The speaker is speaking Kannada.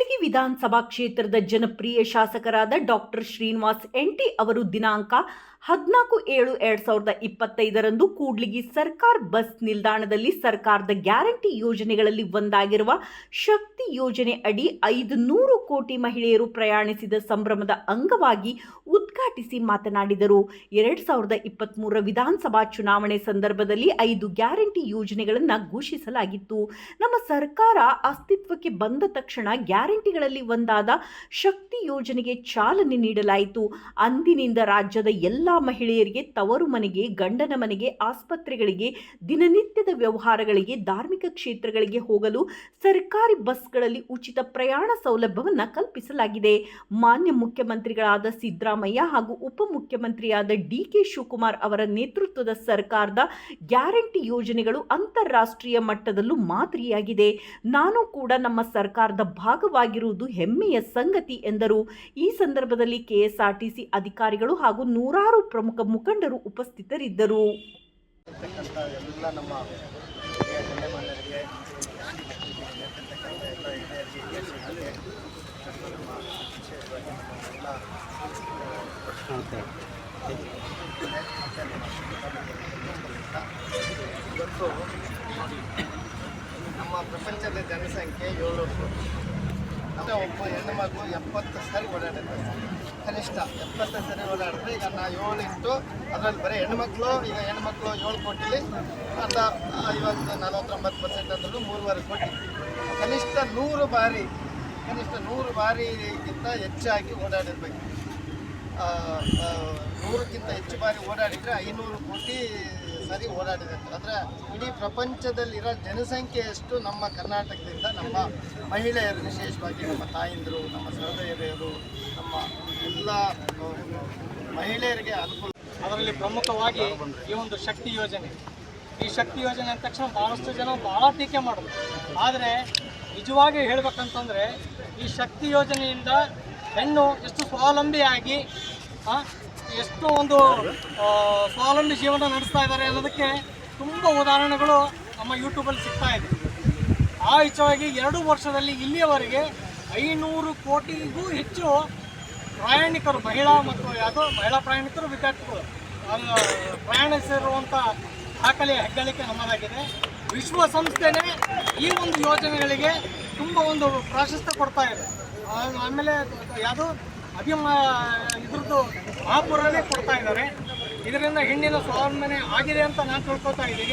ಕೂಡ್ಲಿಗಿ ವಿಧಾನಸಭಾ ಕ್ಷೇತ್ರದ ಜನಪ್ರಿಯ ಶಾಸಕರಾದ ಡಾಕ್ಟರ್ ಶ್ರೀನಿವಾಸ್ ಎಂಟಿ ಅವರು ದಿನಾಂಕ ಹದಿನಾಲ್ಕು ಏಳು ಎರಡ್ ಸಾವಿರದ ಇಪ್ಪತ್ತೈದರಂದು ಕೂಡ್ಲಿಗಿ ಸರ್ಕಾರ್ ಬಸ್ ನಿಲ್ದಾಣದಲ್ಲಿ ಸರ್ಕಾರದ ಗ್ಯಾರಂಟಿ ಯೋಜನೆಗಳಲ್ಲಿ ಒಂದಾಗಿರುವ ಶಕ್ತಿ ಯೋಜನೆ ಅಡಿ ಐದು ನೂರು ಕೋಟಿ ಮಹಿಳೆಯರು ಪ್ರಯಾಣಿಸಿದ ಸಂಭ್ರಮದ ಅಂಗವಾಗಿ ಉದ್ಘಾಟಿಸಿ ಮಾತನಾಡಿದರು. ಎರಡ್ ಸಾವಿರದ ಇಪ್ಪತ್ತ್ಮೂರರ ವಿಧಾನಸಭಾ ಚುನಾವಣೆ ಸಂದರ್ಭದಲ್ಲಿ ಐದು ಗ್ಯಾರಂಟಿ ಯೋಜನೆಗಳನ್ನು ಘೋಷಿಸಲಾಗಿತ್ತು. ನಮ್ಮ ಸರ್ಕಾರ ಅಸ್ತಿತ್ವಕ್ಕೆ ಬಂದ ತಕ್ಷಣ ಗ್ಯಾರಂಟಿಗಳಲ್ಲಿ ಒಂದಾದ ಶಕ್ತಿ ಯೋಜನೆಗೆ ಚಾಲನೆ ನೀಡಲಾಯಿತು. ಅಂದಿನಿಂದ ರಾಜ್ಯದ ಎಲ್ಲ ಮಹಿಳೆಯರಿಗೆ ತವರು ಮನೆಗೆ, ಗಂಡನ ಮನೆಗೆ, ಆಸ್ಪತ್ರೆಗಳಿಗೆ, ದಿನನಿತ್ಯದ ವ್ಯವಹಾರಗಳಿಗೆ, ಧಾರ್ಮಿಕ ಕ್ಷೇತ್ರಗಳಿಗೆ ಹೋಗಲು ಸರ್ಕಾರಿ ಬಸ್ಗಳಲ್ಲಿ ಉಚಿತ ಪ್ರಯಾಣ ಸೌಲಭ್ಯವನ್ನು ಕಲ್ಪಿಸಲಾಗಿದೆ. ಮಾನ್ಯ ಮುಖ್ಯಮಂತ್ರಿಗಳಾದ ಸಿದ್ದರಾಮಯ್ಯ ಹಾಗೂ ಉಪಮುಖ್ಯಮಂತ್ರಿಯಾದ ಡಿ ಕೆ ಶಿವಕುಮಾರ್ ಅವರ ನೇತೃತ್ವದ ಸರ್ಕಾರದ ಗ್ಯಾರಂಟಿ ಯೋಜನೆಗಳು ಅಂತಾರಾಷ್ಟ್ರೀಯ ಮಟ್ಟದಲ್ಲೂ ಮಾದರಿಯಾಗಿದೆ. ನಾನು ಕೂಡ ನಮ್ಮ ಸರ್ಕಾರದ ಭಾಗವಾಗಿರುವುದು ಹೆಮ್ಮೆಯ ಸಂಗತಿ ಎಂದರು. ಈ ಸಂದರ್ಭದಲ್ಲಿ ಕೆಎಸ್ಆರ್ಟಿಸಿ ಅಧಿಕಾರಿಗಳು ಹಾಗೂ ನೂರಾರು ಪ್ರಮುಖ ಮುಖಂಡರು ಉಪಸ್ಥಿತರಿದ್ದರು. ನಮ್ಮ ಇವತ್ತು ನಮ್ಮ ಪ್ರಪಂಚದ ಜನಸಂಖ್ಯೆ ಏಳು. ಅಂದರೆ ಒಬ್ಬ ಹೆಣ್ಣು ಮಗು ಎಪ್ಪತ್ತು ಸರಿ ಓಡಾಡುತ್ತೆ. ಕನಿಷ್ಠ ಎಪ್ಪತ್ತು ಸರಿ ಓಡಾಡಿದ್ರೆ ಈಗ ನಾ ಏಳು ಇಟ್ಟು ಅದರಲ್ಲಿ ಬರೀ ಹೆಣ್ಮಕ್ಳು ಈಗ ಹೆಣ್ಮಕ್ಳು ಏಳು ಕೋಟಿಲಿ ಅರ್ಧ ಐವತ್ತು ನಲವತ್ತೊಂಬತ್ತು ಪರ್ಸೆಂಟ್ ಅಂದ್ರೂ ಮೂರುವರೆ ಕೋಟಿ. ಕನಿಷ್ಠ ನೂರು ಬಾರಿ, ಕನಿಷ್ಠ ನೂರು ಬಾರಿಗಿಂತ ಹೆಚ್ಚಾಗಿ ಓಡಾಡಿರ್ಬೇಕು. ನೂರಕ್ಕಿಂತ ಹೆಚ್ಚು ಬಾರಿ ಓಡಾಡಿದರೆ ಐನೂರು ಕೋಟಿ ಸರಿ ಓಡಾಡಿದೆ ಅಂದ್ರೆ ಇಡೀ ಪ್ರಪಂಚದಲ್ಲಿರೋ ಜನಸಂಖ್ಯೆಯಷ್ಟು ನಮ್ಮ ಕರ್ನಾಟಕದಿಂದ ನಮ್ಮ ಮಹಿಳೆಯರು ವಿಶೇಷವಾಗಿ ನಮ್ಮ ತಾಯಂದಿರು, ನಮ್ಮ ಸಹೋದರಿಯರು, ನಮ್ಮ ಎಲ್ಲ ಮಹಿಳೆಯರಿಗೆ ಅನುಕೂಲ. ಅದರಲ್ಲಿ ಪ್ರಮುಖವಾಗಿ ಈ ಒಂದು ಶಕ್ತಿ ಯೋಜನೆ. ಈ ಶಕ್ತಿ ಯೋಜನೆ ಅಂದ ತಕ್ಷಣ ಭಾಳಷ್ಟು ಜನ ಭಾಳ ಟೀಕೆ ಮಾಡಿದ್ರು ಆದರೆ ನಿಜವಾಗಿ ಹೇಳ್ಬೇಕಂತಂದರೆ ಈ ಶಕ್ತಿ ಯೋಜನೆಯಿಂದ ಹೆಣ್ಣು ಎಷ್ಟು ಸ್ವಾವಲಂಬಿಯಾಗಿ ಎಷ್ಟು ಒಂದು ಸ್ವಾವಲಂಬಿ ಜೀವನ ನಡೆಸ್ತಾ ಇದ್ದಾರೆ ಅನ್ನೋದಕ್ಕೆ ತುಂಬ ಉದಾಹರಣೆಗಳು ನಮ್ಮ ಯೂಟ್ಯೂಬಲ್ಲಿ ಸಿಗ್ತಾ ಇದೆ. ಆ ವಿಚಾರವಾಗಿ ಎರಡು ವರ್ಷದಲ್ಲಿ ಇಲ್ಲಿಯವರೆಗೆ ಐನೂರು ಕೋಟಿಗೂ ಹೆಚ್ಚು ಪ್ರಯಾಣಿಕರು, ಮಹಿಳಾ ಮತ್ತು ಯಾವುದೋ ಮಹಿಳಾ ಪ್ರಯಾಣಿಕರು, ವಿದ್ಯಾರ್ಥಿಗಳು. ಪ್ರಯಾಣಿಸಿರುವಂಥ ದಾಖಲೆಯ ಹೆಗ್ಗಳಿಕೆ ನಮ್ಮದಾಗಿದೆ ವಿಶ್ವಸಂಸ್ಥೆನೇ ಈ ಒಂದು ಯೋಜನೆಗಳಿಗೆ ತುಂಬ ಒಂದು ಪ್ರಾಶಸ್ತ್ಯ ಕೊಡ್ತಾ ಇದೆ. ಆಮೇಲೆ ಯಾವುದು ಅಭಿಮಾ ಇದ್ರದ್ದು ಮಹಾಪುರನೇ ಕೊಡ್ತಾ ಇದ್ದಾರೆ. ಇದರಿಂದ ಹೆಣ್ಣಿನ ಸ್ವಾವಲಂಬನೆ ಆಗಿದೆ ಅಂತ ನಾನು ತಿಳ್ಕೊತಾ ಇದ್ದೀನಿ.